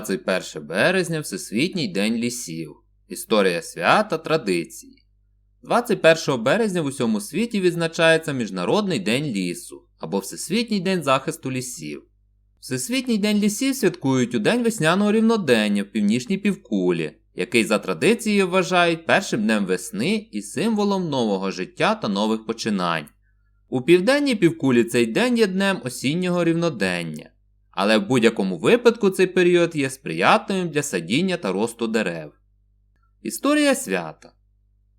21 березня Всесвітній день лісів. Історія свята традиції. 21 березня в усьому світі відзначається Міжнародний день лісу або Всесвітній день захисту лісів. Всесвітній день лісів святкують у день весняного рівнодення в північній півкулі, який за традицією вважають першим днем весни і символом нового життя та нових починань. У південній півкулі цей день є днем осіннього рівнодення. Але в будь-якому випадку цей період є сприятливим для садіння та росту дерев. Історія свята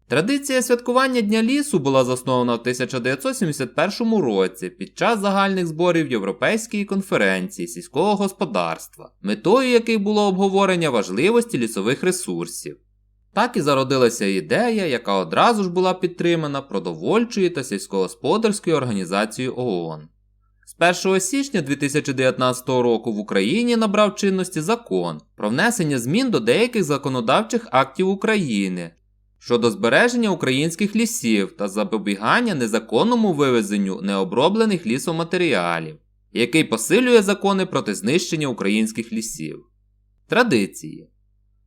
Традиція святкування Дня лісу була заснована в 1971 році під час загальних зборів Європейської конференції сільського господарства, метою яких було обговорення важливості лісових ресурсів. Так і зародилася ідея, яка одразу ж була підтримана продовольчою та сільськогосподарською організацією ООН. З 1 січня 2019 року в Україні набрав чинності закон про внесення змін до деяких законодавчих актів України щодо збереження українських лісів та запобігання незаконному вивезенню необроблених лісоматеріалів, який посилює закони проти знищення українських лісів. Традиції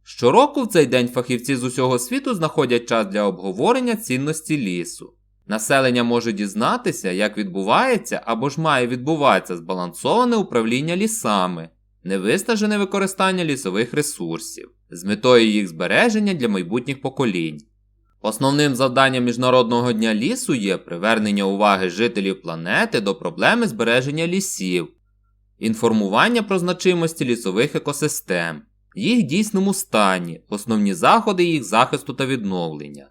Щороку в цей день фахівці з усього світу знаходять час для обговорення цінності лісу. Населення може дізнатися, як відбувається або ж має відбуватися збалансоване управління лісами, невиснажене використання лісових ресурсів з метою їх збереження для майбутніх поколінь. Основним завданням Міжнародного дня лісу є привернення уваги жителів планети до проблеми збереження лісів, інформування про значимості лісових екосистем, їх дійсному стані, основні заходи їх захисту та відновлення.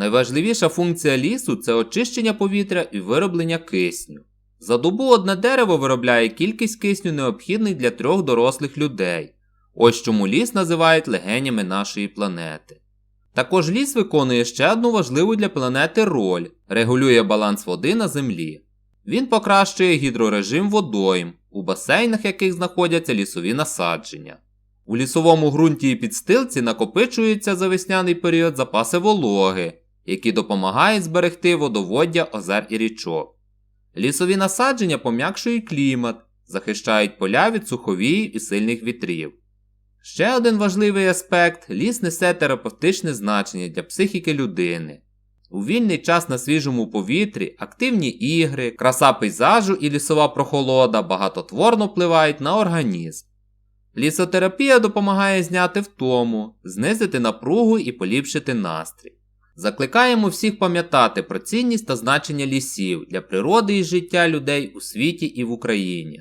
Найважливіша функція лісу це очищення повітря і вироблення кисню. За добу одне дерево виробляє кількість кисню необхідних для трьох дорослих людей. Ось чому ліс називають легенями нашої планети. Також ліс виконує ще одну важливу для планети роль регулює баланс води на землі. Він покращує гідрорежим водойм, у басейнах яких знаходяться лісові насадження. У лісовому ґрунті і підстилці накопичуються за весняний період запаси вологи, які допомагають зберегти водоводдя озер і річок. Лісові насадження пом'якшують клімат, захищають поля від суховіїв і сильних вітрів. Ще один важливий аспект ліс несе терапевтичне значення для психіки людини. У вільний час на свіжому повітрі активні ігри, краса пейзажу і лісова прохолода багатотворно впливають на організм. Лісотерапія допомагає зняти втому, знизити напругу і поліпшити настрій. Закликаємо всіх пам'ятати про цінність та значення лісів для природи і життя людей у світі і в Україні.